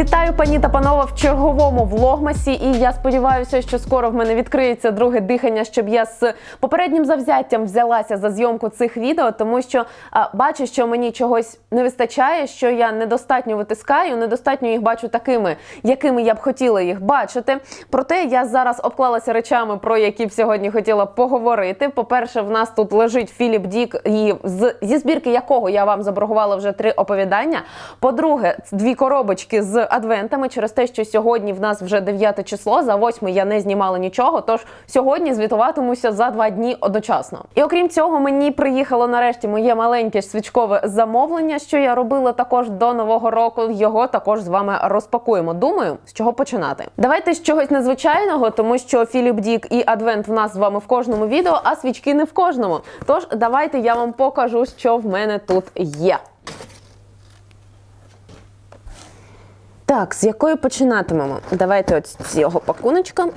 Вітаю, пані та панове, в черговому влогмасі. І я сподіваюся, що скоро в мене відкриється друге дихання, щоб я з попереднім завзяттям взялася за зйомку цих відео, тому що а, бачу, що мені чогось не вистачає, що я недостатньо витискаю, недостатньо їх бачу такими, якими я б хотіла їх бачити. Проте я зараз обклалася речами, про які б сьогодні хотіла поговорити. По-перше, в нас тут лежить Філіп Дік, і з зі збірки якого я вам заборгувала вже три оповідання. По-друге, дві коробочки з адвентами через те, що сьогодні в нас вже 9 число. За 8 я не знімала нічого. Тож сьогодні звітуватимуся за два дні одночасно. І окрім цього, мені приїхало нарешті моє маленьке свічкове замовлення, що я робила також до нового року. Його також з вами розпакуємо. Думаю, з чого починати. Давайте з чогось незвичайного, тому що Філіп Дік і Адвент в нас з вами в кожному відео, а свічки не в кожному. Тож давайте я вам покажу, що в мене тут є. Так, з якої починатимемо? Давайте от з цього пакуночка.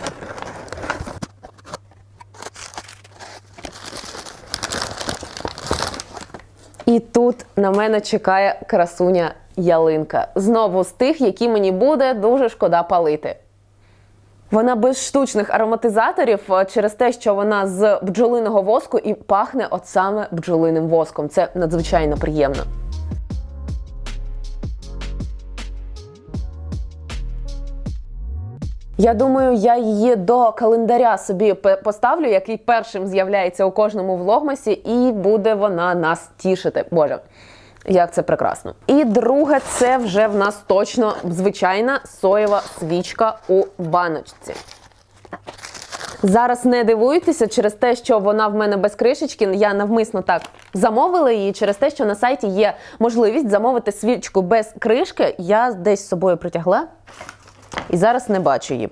І тут на мене чекає красуня ялинка. Знову з тих, які мені буде дуже шкода палити. Вона без штучних ароматизаторів е, через те, що вона з бджолиного воску і пахне от саме бджолиним воском. Це надзвичайно приємно. Я думаю, я її до календаря собі поставлю, який першим з'являється у кожному влогмасі, і буде вона нас тішити. Боже. Як це прекрасно. І друге, це вже в нас точно звичайна соєва свічка у баночці. Зараз не дивуйтеся через те, що вона в мене без кришечки. Я навмисно так замовила її через те, що на сайті є можливість замовити свічку без кришки. Я десь з собою притягла і зараз не бачу її.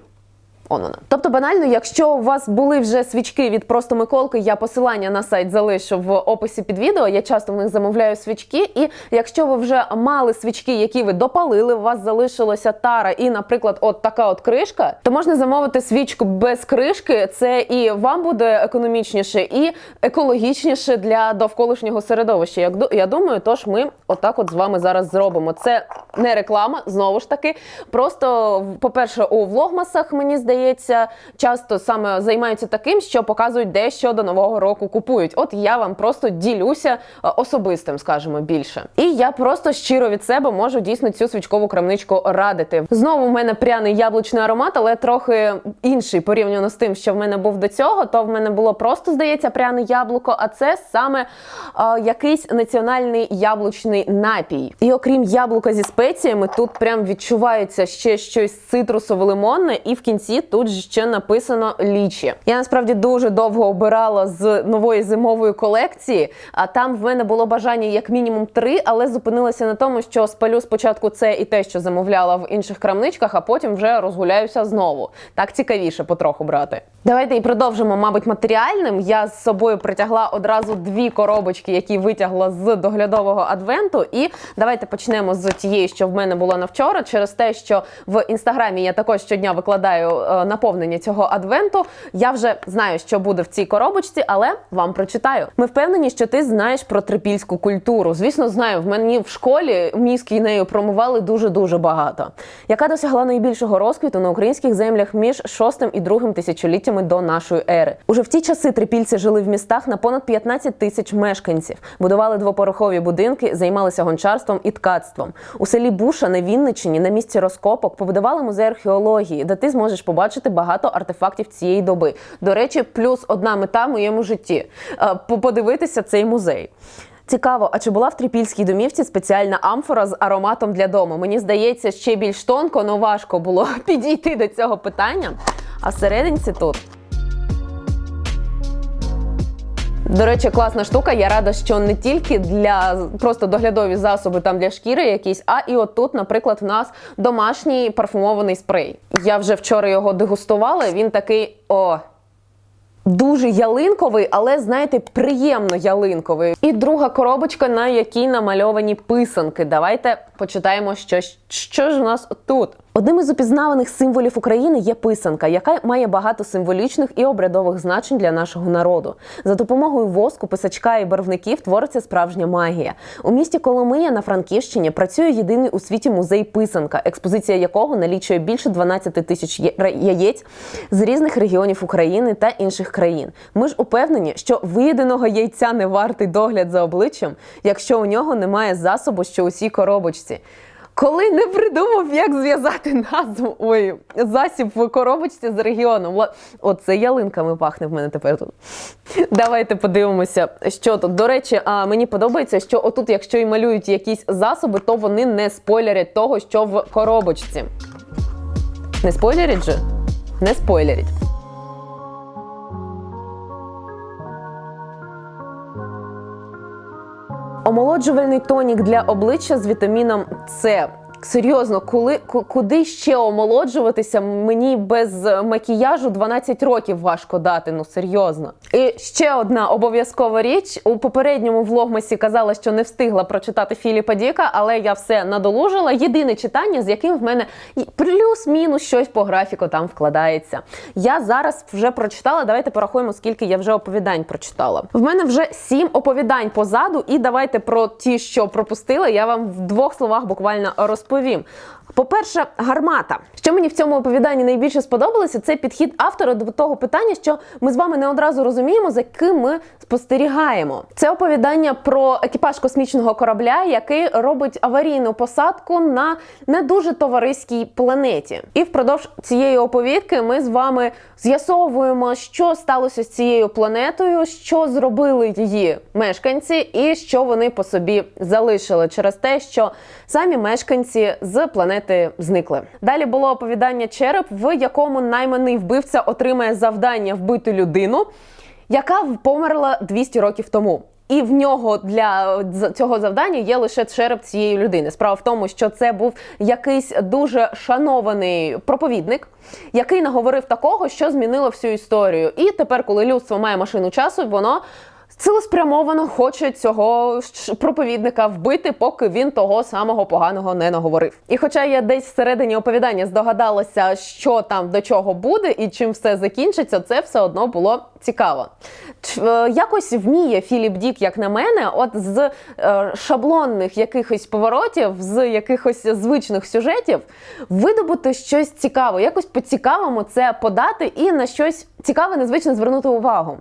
Он вона. Тобто, банально, якщо у вас були вже свічки від просто Миколки, я посилання на сайт залишу в описі під відео. Я часто в них замовляю свічки. І якщо ви вже мали свічки, які ви допалили, у вас залишилася тара, і, наприклад, от така от кришка, то можна замовити свічку без кришки. Це і вам буде економічніше, і екологічніше для довколишнього середовища. Як я думаю, тож ми отак от з вами зараз зробимо. Це не реклама, знову ж таки. Просто, по-перше, у влогмасах, мені здається, часто саме займаються таким, що показують, де що до нового року купують. От я вам просто ділюся е, особистим, скажімо, більше. І я просто щиро від себе можу дійсно цю свічкову крамничку радити. Знову в мене пряний яблучний аромат, але трохи інший порівняно з тим, що в мене був до цього. То в мене було просто, здається, пряне яблуко, а це саме е, якийсь національний яблучний напій. І окрім яблука зі спеціями, тут прям відчувається ще щось цитрусово-лимонне, і в кінці тут ще написано лічі. Я насправді дуже довго обирала з нової зимової колекції. А там в мене було бажання як мінімум три, але зупинилася на тому, що спалю спочатку це і те, що замовляла в інших крамничках, а потім вже розгуляюся знову. Так цікавіше потроху брати. Давайте і продовжимо, мабуть, матеріальним. Я з собою притягла одразу дві коробочки, які витягла з доглядового адвенту. І давайте почнемо з тієї, що в мене було на вчора, через те, що в інстаграмі я також щодня викладаю наповнення цього адвенту. Я вже знаю, що буде в цій коробочці, але вам прочитаю. Ми впевнені, що ти знаєш про трипільську культуру. Звісно, знаю, в мені в школі мізки нею промивали дуже дуже багато, яка досягла найбільшого розквіту на українських землях між шостим і другим тисячоліттями до нашої ери. Уже в ті часи трипільці жили в містах на понад 15 тисяч мешканців, будували двопорохові будинки, займалися гончарством і ткацтвом. У селі Буша на Вінниччині на місці розкопок побудували музей археології, де ти зможеш побачити багато артефактів цієї доби. До речі, плюс одна мета в моєму житті е, подивитися цей музей. Цікаво, а чи була в трипільській домівці спеціальна амфора з ароматом для дому? Мені здається, ще більш тонко, але важко було підійти до цього питання. А серединці тут. До речі, класна штука. Я рада, що не тільки для просто доглядові засоби там для шкіри якісь, а і отут, наприклад, в нас домашній парфумований спрей. Я вже вчора його дегустувала. Він такий о. Дуже ялинковий, але знаєте, приємно ялинковий. І друга коробочка, на якій намальовані писанки. Давайте почитаємо, що, що ж у нас тут. Одним із упізнаваних символів України є писанка, яка має багато символічних і обрядових значень для нашого народу. За допомогою воску, писачка і барвників твориться справжня магія. У місті Коломия на Франківщині працює єдиний у світі музей писанка, експозиція якого налічує більше 12 тисяч яєць з різних регіонів України та інших країн. Ми ж упевнені, що виєденого яйця не вартий догляд за обличчям, якщо у нього немає засобу, що усій коробочці. Коли не придумав, як зв'язати назву ой, засіб в коробочці з регіоном. Оце ялинками пахне в мене тепер тут. Давайте подивимося, що тут. До речі, а мені подобається, що отут, якщо і малюють якісь засоби, то вони не спойлерять того, що в коробочці. Не спойлерять же? Не спойлерять. Омолоджувальний тонік для обличчя з вітаміном С. Серйозно, коли куди ще омолоджуватися? Мені без макіяжу 12 років важко дати. Ну серйозно. І ще одна обов'язкова річ. У попередньому влогмасі казала, що не встигла прочитати Філіпа Діка, але я все надолужила. Єдине читання, з яким в мене плюс-мінус щось по графіку там вкладається. Я зараз вже прочитала. Давайте порахуємо, скільки я вже оповідань прочитала. В мене вже сім оповідань позаду, і давайте про ті, що пропустила, я вам в двох словах буквально розповім розповім. По-перше, гармата. Що мені в цьому оповіданні найбільше сподобалося, це підхід автора до того питання, що ми з вами не одразу розуміємо, за ким ми спостерігаємо. Це оповідання про екіпаж космічного корабля, який робить аварійну посадку на не дуже товариській планеті. І впродовж цієї оповідки ми з вами з'ясовуємо, що сталося з цією планетою, що зробили її мешканці, і що вони по собі залишили через те, що самі мешканці з планети зникли. Далі було оповідання череп, в якому найманий вбивця отримає завдання вбити людину, яка померла 200 років тому. І в нього для цього завдання є лише череп цієї людини. Справа в тому, що це був якийсь дуже шанований проповідник, який наговорив такого, що змінило всю історію. І тепер, коли людство має машину часу, воно цілеспрямовано хоче цього проповідника вбити, поки він того самого поганого не наговорив. І хоча я десь всередині оповідання здогадалася, що там до чого буде і чим все закінчиться, це все одно було цікаво. Е, Якось вміє Філіп Дік, як на мене, от з е, шаблонних якихось поворотів, з якихось звичних сюжетів видобути щось цікаве, якось по-цікавому це подати і на щось цікаве, незвичне звернути увагу.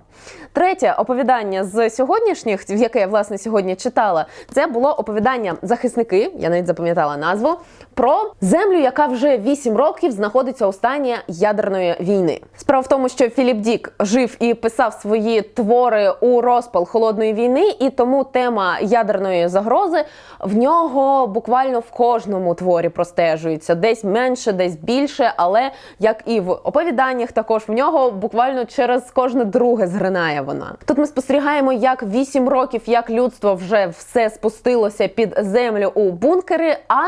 Третє оповідання з сьогоднішніх, яке я власне сьогодні читала, це було оповідання захисники. Я навіть запам'ятала назву про землю, яка вже 8 років знаходиться у стані ядерної війни. Справа в тому, що Філіп Дік жив і писав свої твори у розпал холодної війни, і тому тема ядерної загрози в нього буквально в кожному творі простежується. Десь менше, десь більше, але як і в оповіданнях, також в нього буквально через кожне друге згринає вона. Тут ми спостерігаємо, як 8 років, як людство вже все спустилося під землю у бункери. а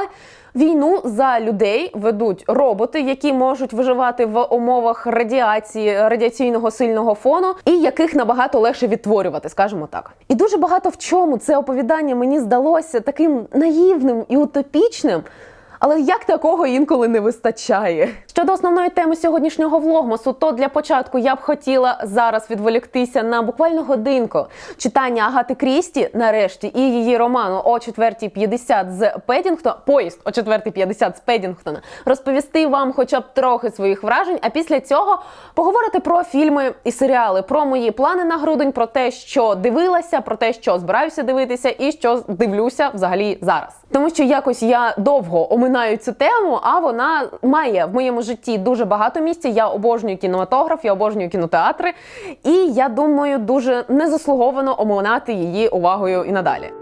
Війну за людей ведуть роботи, які можуть виживати в умовах радіації радіаційного сильного фону, і яких набагато легше відтворювати, скажімо так. І дуже багато в чому це оповідання мені здалося таким наївним і утопічним. Але як такого інколи не вистачає? Щодо основної теми сьогоднішнього влогмасу, то для початку я б хотіла зараз відволіктися на буквально годинку читання Агати Крісті, нарешті, і її роману о 4.50 з Педінгтона, поїзд о 4.50 з Педінгтона, розповісти вам хоча б трохи своїх вражень, а після цього поговорити про фільми і серіали, про мої плани на грудень, про те, що дивилася, про те, що збираюся дивитися, і що дивлюся взагалі зараз. Тому що якось я довго оминаю цю тему, а вона має в моєму житті дуже багато місця. Я обожнюю кінематограф, я обожнюю кінотеатри, і я думаю, дуже незаслуговано оминати її увагою і надалі.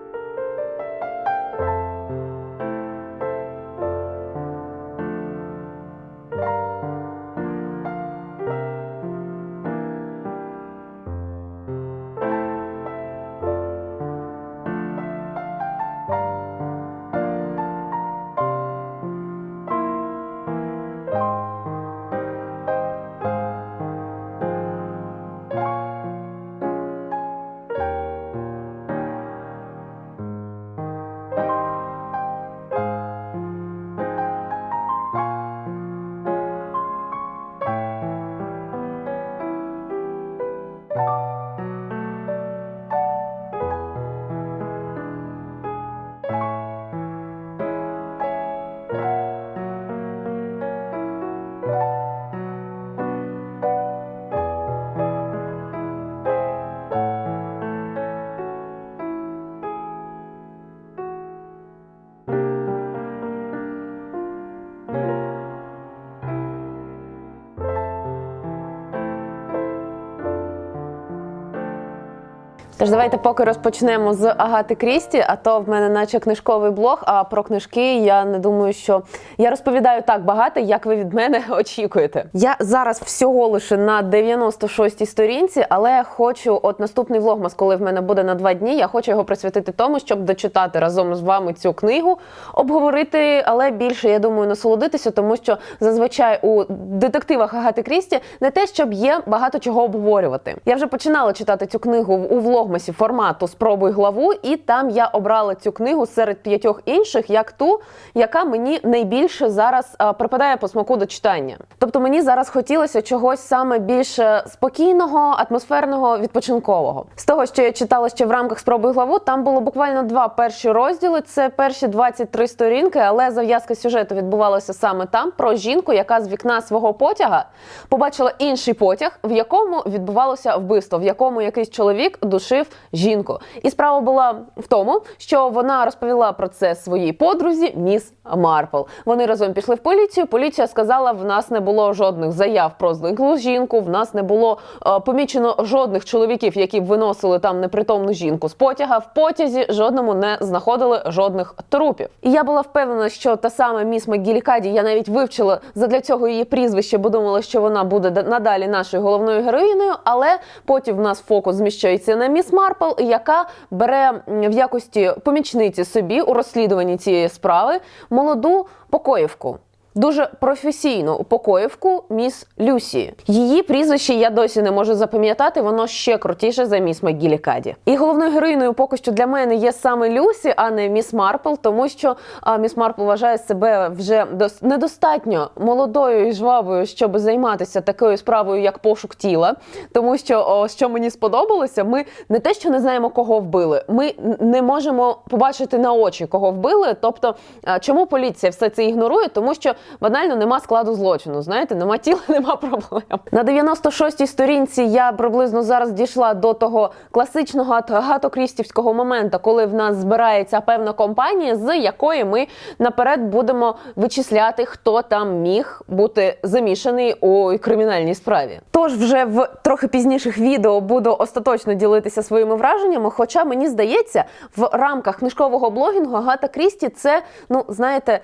Тож давайте поки розпочнемо з Агати Крісті, а то в мене наче книжковий блог. А про книжки я не думаю, що я розповідаю так багато, як ви від мене очікуєте. Я зараз всього лише на 96-й сторінці, але хочу, от наступний влогмас, коли в мене буде на два дні, я хочу його присвятити тому, щоб дочитати разом з вами цю книгу, обговорити, але більше я думаю насолодитися, тому що зазвичай у детективах Агати Крісті не те, щоб є багато чого обговорювати. Я вже починала читати цю книгу у влогмасі формату Спробуй главу, і там я обрала цю книгу серед п'ятьох інших, як ту, яка мені найбільше зараз а, припадає по смаку до читання. Тобто мені зараз хотілося чогось саме більш е, спокійного, атмосферного, відпочинкового. З того, що я читала ще в рамках Спробуй главу, там було буквально два перші розділи. Це перші 23 сторінки, але зав'язка сюжету відбувалася саме там про жінку, яка з вікна свого потяга побачила інший потяг, в якому відбувалося вбивство, в якому якийсь чоловік душив жінку. І справа була в тому, що вона розповіла про це своїй подрузі, міс Марпл. Вони разом пішли в поліцію. Поліція сказала, в нас не було жодних заяв про зниклу жінку. В нас не було е, помічено жодних чоловіків, які б виносили там непритомну жінку з потяга. В потязі жодному не знаходили жодних трупів. І я була впевнена, що та сама міс Макгілікаді, я навіть вивчила задля цього її прізвище, бо думала, що вона буде надалі нашою головною героїною. Але потім в нас фокус зміщається на міс Марпл, яка бере в якості помічниці собі у розслідуванні цієї справи молоду покоївку. Дуже професійну упокоївку міс Люсі. Її прізвище я досі не можу запам'ятати, воно ще крутіше за міс Макгілі Каді. І головною героїною поки що для мене є саме Люсі, а не міс Марпл, тому що а, міс Марпл вважає себе вже дос- недостатньо молодою і жвавою, щоб займатися такою справою, як пошук тіла. Тому що, о, що мені сподобалося, ми не те, що не знаємо, кого вбили, ми не можемо побачити на очі, кого вбили. Тобто, а, чому поліція все це ігнорує? Тому що банально нема складу злочину. Знаєте, нема тіла, нема проблем. На 96-й сторінці я приблизно зараз дійшла до того класичного агатокрістівського моменту, коли в нас збирається певна компанія, з якої ми наперед будемо вичисляти, хто там міг бути замішаний у кримінальній справі. Тож вже в трохи пізніших відео буду остаточно ділитися своїми враженнями. Хоча мені здається, в рамках книжкового блогінгу Агата Крісті це, ну знаєте.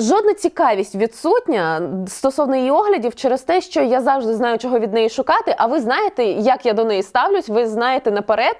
Жодна цікавість відсутня стосовно її оглядів через те, що я завжди знаю, чого від неї шукати. А ви знаєте, як я до неї ставлюсь, ви знаєте наперед,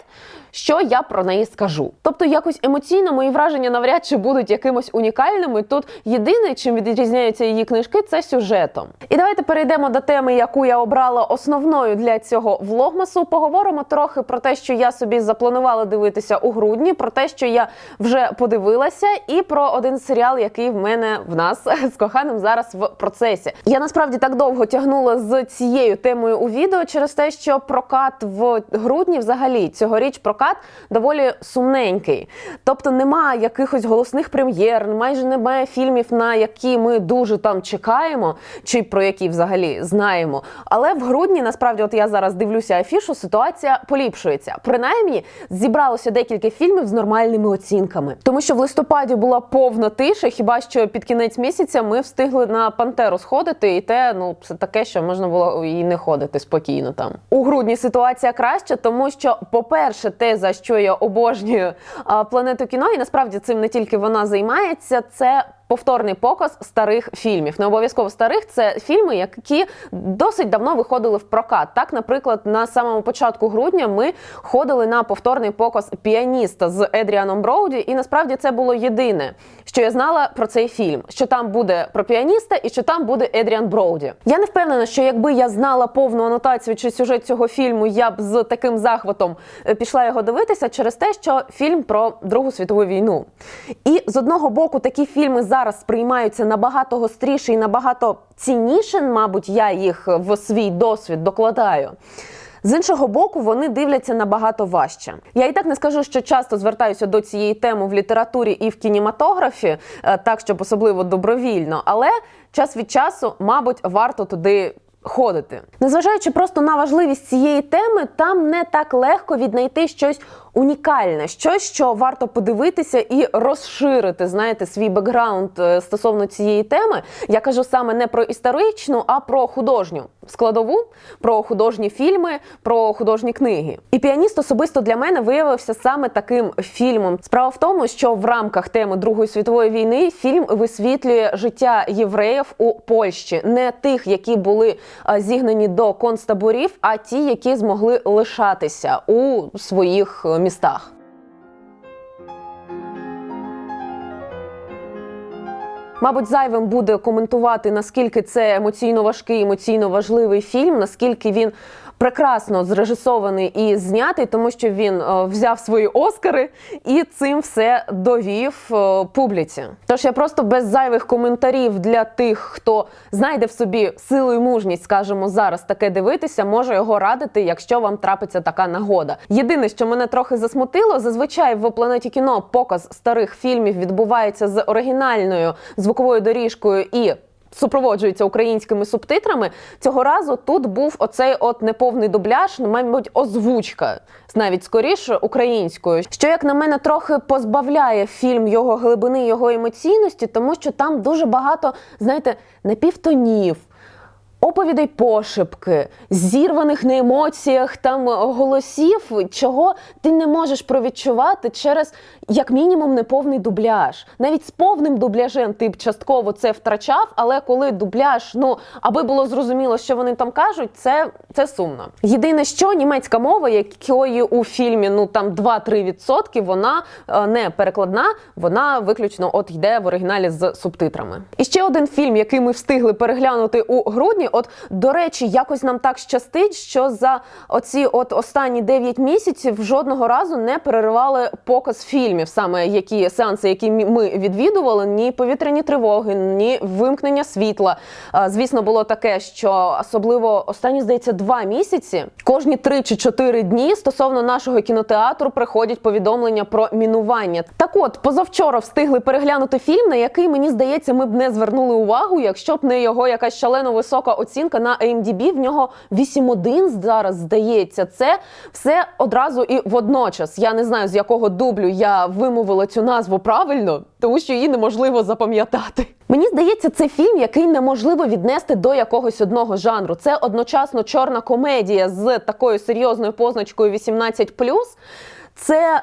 що я про неї скажу. Тобто, якось емоційно мої враження навряд чи будуть якимось унікальними. Тут єдине, чим відрізняються її книжки, це сюжетом. І давайте перейдемо до теми, яку я обрала основною для цього влогмасу. Поговоримо трохи про те, що я собі запланувала дивитися у грудні, про те, що я вже подивилася, і про один серіал, який в мене в нас з коханим зараз в процесі. Я насправді так довго тягнула з цією темою у відео через те, що прокат в грудні, взагалі, цьогоріч прокат доволі сумненький. Тобто немає якихось голосних прем'єр, майже немає фільмів, на які ми дуже там чекаємо, чи про які взагалі знаємо. Але в грудні, насправді, от я зараз дивлюся афішу, ситуація поліпшується. Принаймні, зібралося декілька фільмів з нормальними оцінками. Тому що в листопаді була повна тиша, хіба що під кінець місяця ми встигли на пантеру сходити, і те, ну це таке, що можна було і не ходити спокійно там. У грудні ситуація краща, тому що, по-перше, те, за що я обожнюю планету кіно, і насправді цим не тільки вона займається, це. Повторний показ старих фільмів. Не обов'язково старих це фільми, які досить давно виходили в прокат. Так, наприклад, на самому початку грудня ми ходили на повторний показ піаніста з Едріаном Броуді, і насправді це було єдине, що я знала про цей фільм: що там буде про піаніста і що там буде Едріан Броуді. Я не впевнена, що якби я знала повну анотацію чи сюжет цього фільму, я б з таким захватом е, пішла його дивитися через те, що фільм про Другу світову війну. І з одного боку такі фільми зараз сприймаються набагато гостріше і набагато цінніше, мабуть, я їх в свій досвід докладаю. З іншого боку, вони дивляться набагато важче. Я і так не скажу, що часто звертаюся до цієї теми в літературі і в кінематографі, е, так щоб особливо добровільно, але час від часу, мабуть, варто туди. Ходити, незважаючи просто на важливість цієї теми, там не так легко віднайти щось унікальне, щось, що варто подивитися і розширити, знаєте, свій бекграунд е, стосовно цієї теми. Я кажу саме не про історичну, а про художню складову, про художні фільми, про художні книги. І піаніст особисто для мене виявився саме таким фільмом. Справа в тому, що в рамках теми Другої світової війни фільм висвітлює життя євреїв у Польщі, не тих, які були зігнані до концтаборів, а ті, які змогли лишатися у своїх е, містах. Мабуть, зайвим буде коментувати, наскільки це емоційно важкий, емоційно важливий фільм, наскільки він прекрасно зрежисований і знятий, тому що він е, взяв свої оскари і цим все довів е, публіці. Тож я просто без зайвих коментарів для тих, хто знайде в собі силу і мужність, скажімо, зараз таке дивитися, можу його радити, якщо вам трапиться така нагода. Єдине, що мене трохи засмутило, зазвичай в планеті кіно показ старих фільмів відбувається з оригінальною звуковою доріжкою і супроводжується українськими субтитрами. Цього разу тут був оцей от неповний дубляж, мабуть, озвучка навіть скоріше українською, що як на мене трохи позбавляє фільм його глибини, його емоційності, тому що там дуже багато, знаєте, напівтонів. Оповідей пошепки, зірваних на емоціях там голосів, чого ти не можеш провідчувати через як мінімум неповний дубляж. Навіть з повним дубляжем ти б частково це втрачав, але коли дубляж, ну аби було зрозуміло, що вони там кажуть, це, це сумно. Єдине, що німецька мова, якої у фільмі ну там 2-3%, вона е, не перекладна, вона виключно от йде в оригіналі з субтитрами. І ще один фільм, який ми встигли переглянути у грудні. От до речі, якось нам так щастить, що за оці от останні 9 місяців жодного разу не переривали показ фільмів, саме які сеанси, які ми відвідували, ні повітряні тривоги, ні вимкнення світла. Звісно, було таке, що особливо останні здається два місяці. Кожні 3 чи 4 дні стосовно нашого кінотеатру приходять повідомлення про мінування. Так, от позавчора встигли переглянути фільм, на який мені здається, ми б не звернули увагу, якщо б не його якась шалено висока оцінка на AMDB, в нього 8.1 зараз здається. Це все одразу і водночас. Я не знаю, з якого дублю я вимовила цю назву правильно, тому що її неможливо запам'ятати. Мені здається, це фільм, який неможливо віднести до якогось одного жанру. Це одночасно чорна комедія з такою серйозною позначкою 18+, це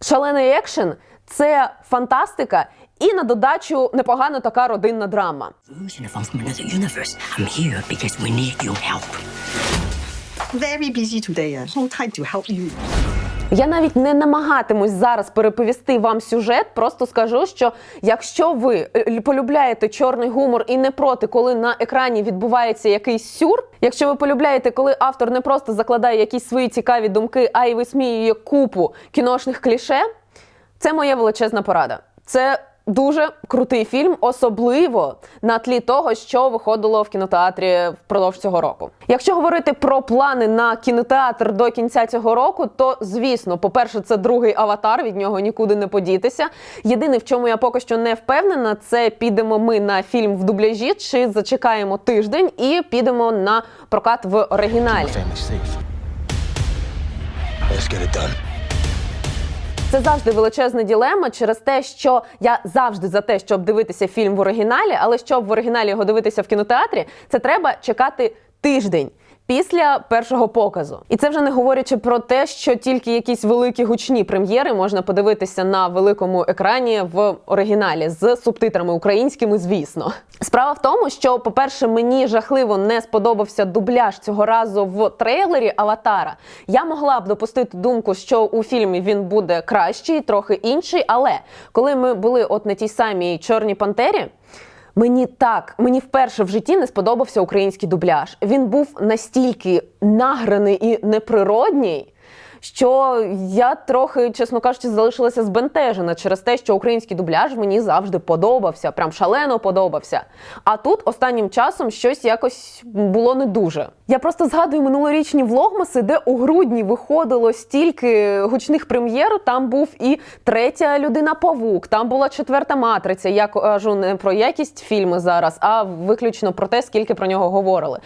шалений екшен, це фантастика. І на додачу непогана така родинна драма. Very busy today. uh, No time to help you. Я навіть не намагатимусь зараз переповісти вам сюжет. Просто скажу, що якщо ви е, полюбляєте чорний гумор і не проти, коли на екрані відбувається якийсь сюр. Якщо ви полюбляєте, коли автор не просто закладає якісь свої цікаві думки, а й висміює купу кіношних кліше, це моя величезна порада. Це дуже крутий фільм, особливо на тлі того, що виходило в кінотеатрі впродовж цього року. Якщо говорити про плани на кінотеатр до кінця цього року, то звісно, по-перше, це другий аватар, від нього нікуди не подітися. Єдине, в чому я поки що не впевнена, це підемо ми на фільм в дубляжі, чи зачекаємо тиждень і підемо на прокат в оригіналі. Let's get it done. Це завжди величезна ділема через те, що я завжди за те, щоб дивитися фільм в оригіналі, але щоб в оригіналі його дивитися в кінотеатрі, це треба чекати тиждень. Після першого показу, і це вже не говорячи про те, що тільки якісь великі гучні прем'єри можна подивитися на великому екрані в оригіналі з субтитрами українськими, звісно. Справа в тому, що, по-перше, мені жахливо не сподобався дубляж цього разу в трейлері Аватара. Я могла б допустити думку, що у фільмі він буде кращий, трохи інший. Але коли ми були от на тій самій чорній пантері. Мені так, мені вперше в житті не сподобався український дубляж. Він був настільки награний і неприродній, що я трохи, чесно кажучи, залишилася збентежена через те, що український дубляж мені завжди подобався, прям шалено подобався. А тут останнім часом щось якось було не дуже. Я просто згадую минулорічні влогмаси, де у грудні виходило стільки гучних прем'єр. Там був і третя людина Павук, там була четверта матриця. Я кажу не про якість фільму зараз, а виключно про те, скільки про нього говорили.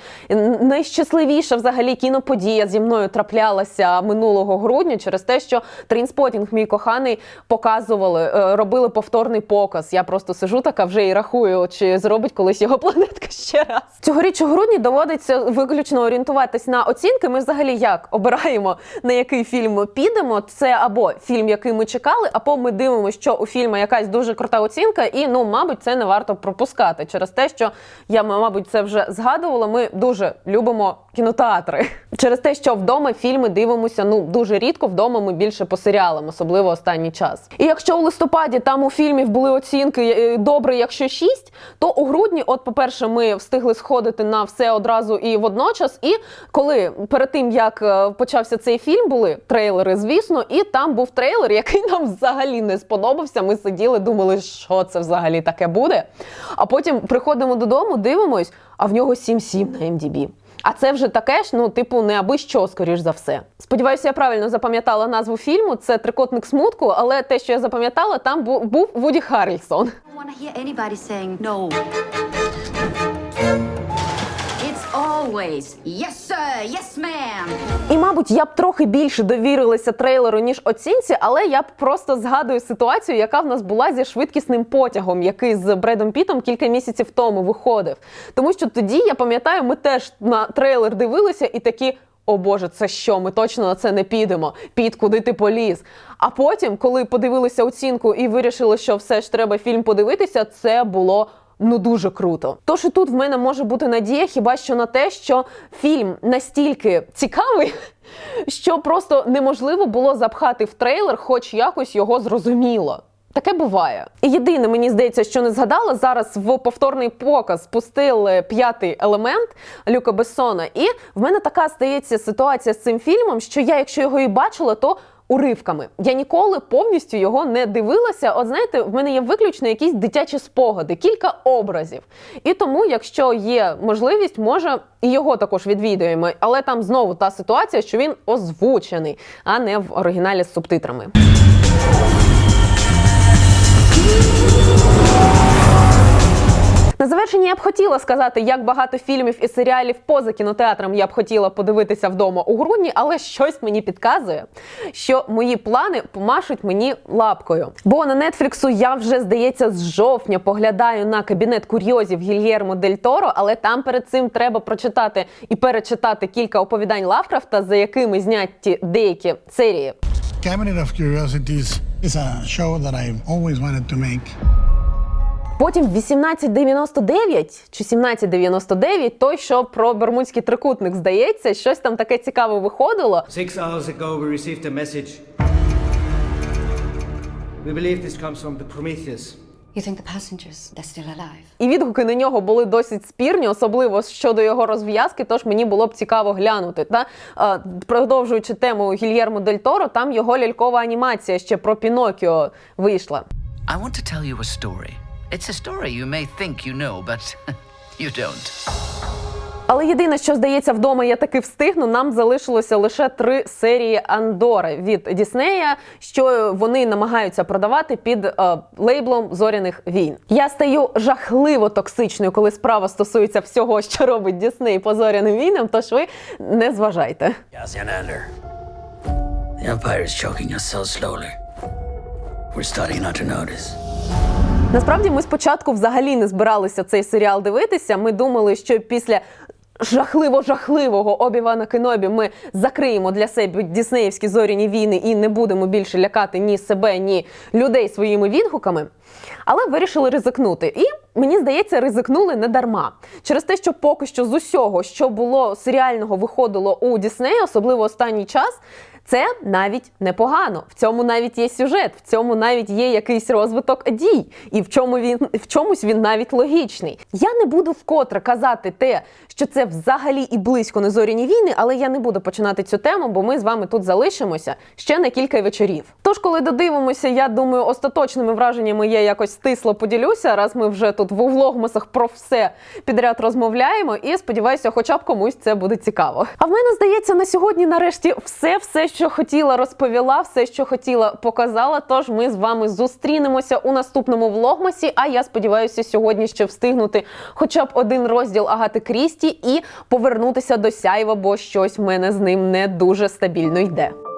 Найщасливіша взагалі кіноподія зі мною траплялася минулого грудня через те, що трейнспотінг мій коханий показували, е, робили повторний показ. Я просто сижу така вже і рахую, чи зробить колись його планетка ще раз. Цьогоріч у грудні доводиться виключно орієнтуватись на оцінки. Ми взагалі як обираємо на який фільм підемо. Це або фільм, який ми чекали, або ми дивимося, що у фільму якась дуже крута оцінка, і ну, мабуть, це не варто пропускати через те, що я, мабуть, це вже згадувала. Ми дуже любимо кінотеатри через те, що вдома фільми дивимося ну дуже рідко. Вдома ми більше по серіалам, особливо останній час. І якщо у листопаді там у фільмів були оцінки е, добре, якщо 6, то у грудні, от, по-перше, ми встигли сходити на все одразу і водночас. І коли перед тим як е, почався цей фільм, були трейлери, звісно, і там був трейлер, який нам взагалі не сподобався. Ми сиділи, думали, що це взагалі таке буде. А потім приходимо додому, дивимось, а в нього 7-7 на MDB. А це вже таке ж, ну, типу, не аби що, скоріш за все. Сподіваюся, я правильно запам'ятала назву фільму. Це трикотник смутку, але те, що я запам'ятала, там був Вуді Харрельсон. no. Always yes, sir, yes, ma'am. І, мабуть, я б трохи більше довірилася трейлеру, ніж оцінці, але я б просто згадую ситуацію, яка в нас була зі швидкісним потягом, який з Бредом Пітом кілька місяців тому виходив. Тому що тоді я пам'ятаю, ми теж на трейлер дивилися і такі. О Боже, це що? Ми точно на це не підемо. Піт, куди ти поліз? А потім, коли подивилися оцінку і вирішили, що все ж треба фільм подивитися, це було ну дуже круто. Тож і тут в мене може бути надія, хіба що на те, що фільм настільки цікавий, що просто неможливо було запхати в трейлер, хоч якось його зрозуміло. Таке буває. І єдине, мені здається, що не згадала зараз в повторний показ пустили п'ятий елемент Люка Бессона. І в мене така стається ситуація з цим фільмом, що я, якщо його і бачила, то уривками. Я ніколи повністю його не дивилася. От знаєте, в мене є виключно якісь дитячі спогади, кілька образів. І тому, якщо є можливість, може і його також відвідуємо. Але там знову та ситуація, що він озвучений, а не в оригіналі з субтитрами. Завершення я б хотіла сказати, як багато фільмів і серіалів поза кінотеатром я б хотіла подивитися вдома у грудні, але щось мені підказує, що мої плани помашуть мені лапкою. Бо на Нетфліксу я вже здається з жовтня поглядаю на кабінет курйозів Гільєрмо Дель Торо, але там перед цим треба прочитати і перечитати кілька оповідань Лавкрафта, за якими зняті деякі серії. Cabinet of Curiosities is a show that I've always wanted to make. Потім 1899 чи 1799, той, що про Бермудський трикутник, здається, щось там таке цікаве виходило. Six hours ago, we received a message. We believe this comes from the Prometheus. You think the passengers, they're still alive? І відгуки на нього були досить спірні, особливо щодо його розв'язки. Тож мені було б цікаво глянути. Та продовжуючи тему Гільєрмо Дель Торо, там його лялькова анімація ще про Пінокіо вийшла. I want to tell you a story. It's a story you may think you know, but you don't. Але єдине, що здається, вдома я таки встигну. Нам залишилося лише три серії Андори від Діснея, що вони намагаються продавати під е, лейблом зоряних війн. Я стаю жахливо токсичною, коли справа стосується всього, що робить Дісней по зоряним війнам. Тож ви не зважайте. We're starting not to notice. Насправді ми спочатку взагалі не збиралися цей серіал дивитися. Ми думали, що після. Жахливо-жахливого Обівана Кенобі ми закриємо для себе діснеївські зоряні війни і не будемо більше лякати ні себе, ні людей своїми відгуками. Але вирішили ризикнути. І мені здається, ризикнули не дарма. Через те, що поки що з усього, що було серіального, виходило у Діснеї, особливо останній час. Це навіть непогано. В цьому навіть є сюжет, в цьому навіть є якийсь розвиток дій, і в чому він в чомусь він навіть логічний. Я не буду вкотре казати те, що це взагалі і близько не зоряні війни, але я не буду починати цю тему, бо ми з вами тут залишимося ще на кілька вечорів. Тож, коли додивимося, я думаю, остаточними враженнями я якось стисло поділюся, раз ми вже тут в влогмасах про все підряд розмовляємо, і сподіваюся, хоча б комусь це буде цікаво. А в мене здається, на сьогодні нарешті все, все, що хотіла, розповіла, все, що хотіла, показала. Тож ми з вами зустрінемося у наступному влогмасі. А я сподіваюся, сьогодні ще встигнути хоча б один розділ Агати Крісті і повернутися до сяйва, бо щось в мене з ним не дуже стабільно йде.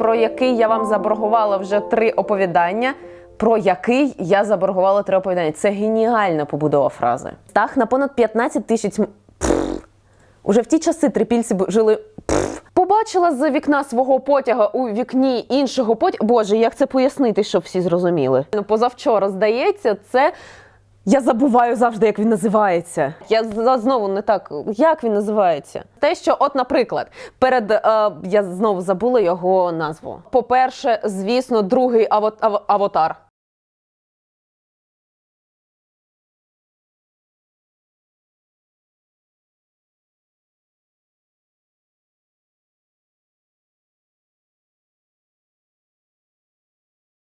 Про який я вам заборгувала вже три оповідання. Про який я заборгувала три оповідання. Це геніальна побудова фрази. Стах на понад 15 тисяч. Пф. Уже в ті часи трипільці жили. Пф. Побачила з вікна свого потяга у вікні іншого потяга. Боже, як це пояснити, щоб всі зрозуміли? Ну, позавчора, здається, це. Я забуваю завжди, як він називається. Я з- знову не так. Як він називається? Те, що, от, наприклад, перед е, я знову забула його назву. По-перше, звісно, другий аво- аватар.